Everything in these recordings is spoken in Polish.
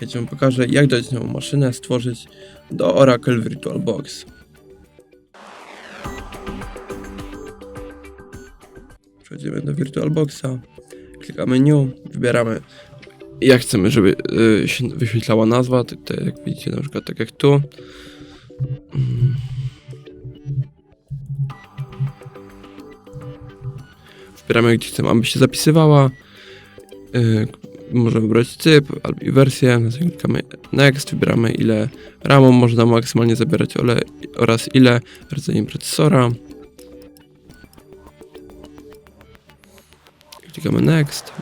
Ja Ci pokażę, jak dać nową maszynę stworzyć do Oracle VirtualBox. Przechodzimy do VirtualBoxa, klikamy New, wybieramy jak chcemy, żeby y, się wyświetlała nazwa, tak, tak jak widzicie, na przykład tak jak tu. Wybieramy, gdzie chcemy, aby się zapisywała. Y, możemy wybrać typ albo i wersję. Klikamy Next, wybieramy ile RAMu można maksymalnie zabierać ole, oraz ile rdzeni procesora. Klikamy Next.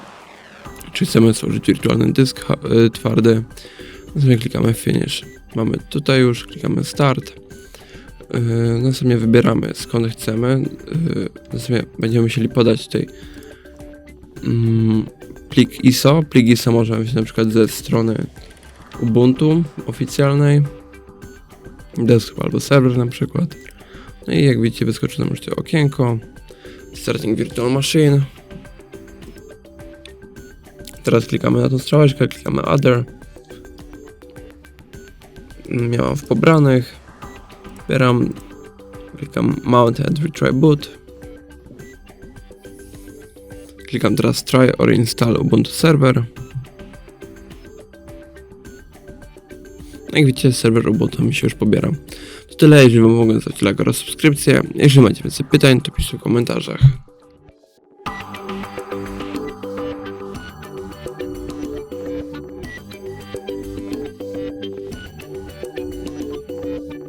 Czy chcemy stworzyć wirtualny dysk y, twardy. Następnie klikamy Finish. Mamy tutaj już, klikamy Start. Yy, następnie wybieramy skąd chcemy. Yy, następnie będziemy musieli podać tutaj mm, plik ISO. Plik ISO możemy wziąć na przykład ze strony Ubuntu oficjalnej. Desktop albo serwer na przykład. No i jak widzicie wyskoczy nam już to okienko. Starting Virtual Machine. Teraz klikamy na tą strzałeczkę, klikamy Other. Miałam w pobranych. Wybieram, klikam Mount and Retry Boot. Klikam teraz try or install Ubuntu Server. Jak no widzicie, serwer Ubuntu mi się już pobiera. To tyle, jeżeli Wam mogę dać like oraz subskrypcję. Jeżeli macie więcej pytań, to piszcie w komentarzach.